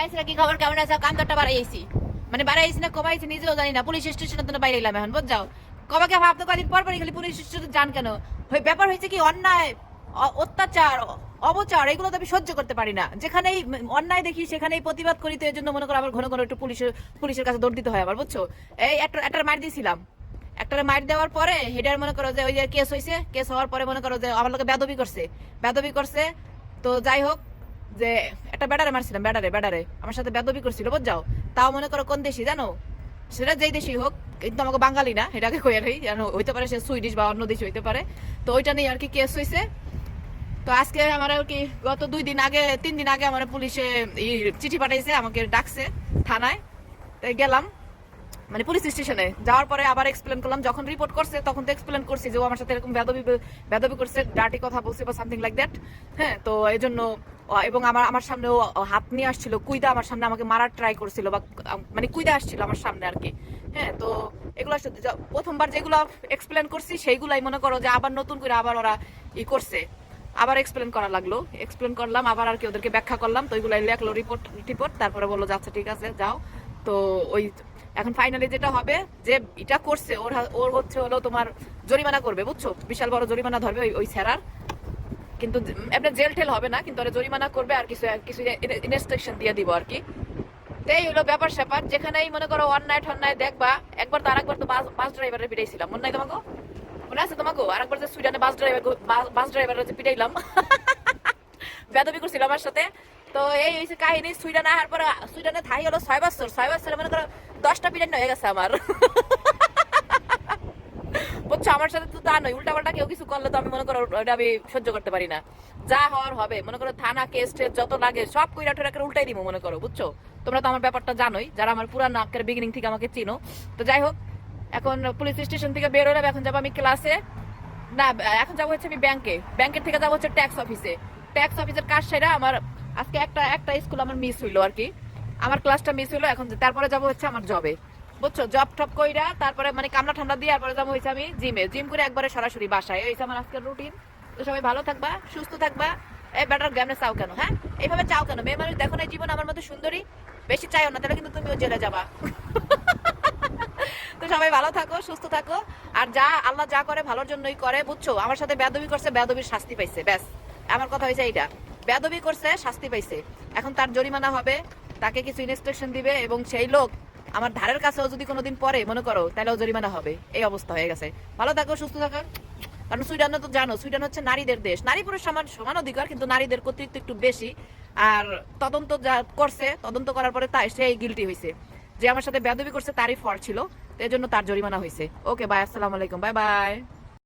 গাইসরা কি খবর, কেমন আছে? কান্তরটা বাড়াইছি মানে বাড়াইছি না কমাইছি নিজেও জানি না। পুলিশ স্টেশনে তো বাইরে এলাম এখন বুঝ যাও কবাকে ভাবতে কদিন পর পরই খালি পুলিশ স্টেশনে যান কেন? ওই ব্যাপার হয়েছে কি, অন্যায় অত্যাচার, অবচার, এগুলো তো আমি সহ্য করতে পারি না। যেখানেই অন্যায় দেখি, সেখানেই প্রতিবাদ করি, তো এর জন্য মনে করো আবার ঘন ঘন একটু পুলিশের পুলিশের কাছে দৌড় দিতে হয় আবার, বুঝছ? এই, একটা একটা মার দিয়েছিলাম একটা মার দেওয়ার পরে হেডার মনে করো যে, ওই যে কেস হয়েছে কেস হওয়ার পরে মনে করো যে, আমার লোকে বেদবি করছে। বেদবি করছে, তো যাই হোক, যে একটা ব্যাটারে মারছিলাম ব্যাটারে ব্যাটারে আমার সাথে বেদবি করছিল যাও তাও মনে করো কোন দেশি জানো? সেটা যেই দেশি হোক, কিন্তু আমাকে বাঙালি না, এটাকে কইয়া নেই জানো? হইতে পারে সে সুইডিশ বা অন্য দেশে হইতে পারে। তো ওইটা নিয়ে আর কি কেস হয়েছে তো আজকে আমার আর কি গত দুই দিন আগে, তিন দিন আগে আমার পুলিশে চিঠি পাঠাইছে, আমাকে ডাকছে থানায়। তাই গেলাম মানে পুলিশ স্টেশনে। যাওয়ার পরে আবার এক্সপ্লেন করলাম, যখন রিপোর্ট করছে, তখন তো এক্সপ্লেন করছি যে ও আমার সাথে এরকম বেদবি বেদবি করছে ডার্টি কথা বলছে বা সামথিং লাইক দ্যাট হ্যাঁ তো এই জন্য এবং আমার আমার সামনে ও হাত নিয়ে আসছিল। কুইদা আমার সামনে আমাকে মারার ট্রাই করছিল বা মানে কুইদা আসছিল আমার সামনে আর কি। হ্যাঁ তো এগুলো প্রথমবার যেগুলো এক্সপ্লেন করছি, সেইগুলাই মনে করো যে আবার নতুন করে আবার ওরা ই করছে। আবার এক্সপ্লেন করা লাগল। এক্সপ্লেন করলাম, আবার আর কি ওদেরকে ব্যাখ্যা করলাম। তো ওইগুলো লেখলো রিপোর্ট রিপোর্ট তারপরে বলল আচ্ছা ঠিক আছে, যাও। তো ওই, এখন ফাইনালি যেটা হবে, যে এটা করছে, ওর ওর হচ্ছে হলো তোমার জরিমানা করবে, বুঝছ? বিশাল বড় জরিমানা ধরবে ওই ওই স্যারার। কিন্তু আপনার জেল টেল হবে না, কিন্তু ওরা জরিমানা করবে আর কিছু কিছু ইনস্ট্রাকশন দিয়ে দিব আর কি। তো এই হলো ব্যাপার স্যাপার, যেখানেই মনে করো অন্যায় ঠন্যায় দেখবা, একবার তো আরেকবার তো বাস বাস ড্রাইভারে পিটাইছিলাম। মনে নাই তোমাকে? মনে আছে তোমাকে? আরেকবার যে সুইডেনে বাস ড্রাইভার বাস ড্রাইভারে যে পিটাইলাম, বেদবি করছিল আমার সাথে। তো এই হয়েছে কাহিনী সুইডেন আসার পরে সুইডেনে থাই হলো ছয় বছর, ছয় বছরে মনে করো দশটা পিটান হয়ে গেছে আমার। বুঝছ আমার সাথে তো তা নয় উল্টা পাল্টা কেউ কিছু করলে তো আমি মনে করো ওটা আমি সহ্য করতে পারি না। যা হওয়ার হবে, মনে করো থানা কেস টেস, যত লাগে, সব কইরা ঠেরা করে উল্টাই দিব মনে করো, বুঝছ? তোমরা তো আমার ব্যাপারটা জানোই, যারা আমার পুরানো আক্কের বিগিনিং থেকে আমাকে চিনো। তো যাই হোক, এখন পুলিশ স্টেশন থেকে বের হলাম এখন যাব আমি ক্লাসে না, এখন যাব হচ্ছে আমি ব্যাংকে ব্যাংকের থেকে যাব হচ্ছে ট্যাক্স অফিসে ট্যাক্স অফিসের কাজ সেরা, আমার আজকে একটা একটা স্কুল আমার মিস হইল আর কি। আমার ক্লাসটা মিস হইল, এখন তারপরে যাব হচ্ছে আমার জবে বুঝছ? জব টপ কইরা তারপরে মানে কামলা ঠান্ডা দিয়ে তারপরে যাব হয়েছে আমি জিমে। জিম করে একবারে সরাসরি বাসায়। এই আমার আজকের রুটিন তো সবাই ভালো থাকবা, সুস্থ থাকবা। এই বেটার গ্যামনে চাও কেন হ্যাঁ? এইভাবে চাও কেন? মেয়ে মানুষ দেখো না জীবন আমার মতো সুন্দরী। বেশি চাইও না, তাহলে কিন্তু তুমিও জেলে যাবা। তো সবাই ভালো থাকো, সুস্থ থাকো। আর যা, আল্লাহ যা করে, ভালোর জন্যই করে, বুঝছ? আমার সাথে বেদবি করছে বেদবির শাস্তি পাইছে, ব্যাস। আমার কথা হয়েছে এইটা। বেদবি করছে, শাস্তি পাইছে। এখন তার জরিমানা হবে, তাকে কিছু ইনস্ট্রাকশন দিবে এবং সেই লোক আমার ধারের কাছেও যদি কোনোদিন পরে মনে করো, তাহলেও জরিমানা হবে। এই অবস্থা হয়ে গেছে। ভালো থাকো, সুস্থ থাকো। কারণ সুইডেন তো জানো, সুইডেন হচ্ছে নারীদের দেশ। নারী পুরুষ সমান সমান অধিকার, কিন্তু নারীদের কর্তৃত্ব একটু বেশি। আর তদন্ত যা করছে, তদন্ত করার পরে তাই সেই গিলটি হয়েছে যে আমার সাথে বেদবি করছে, তারই ফর ছিল। তো জন্য তার জরিমানা হয়েছে ওকে বাই আসসালামু আলাইকুম। Bye bye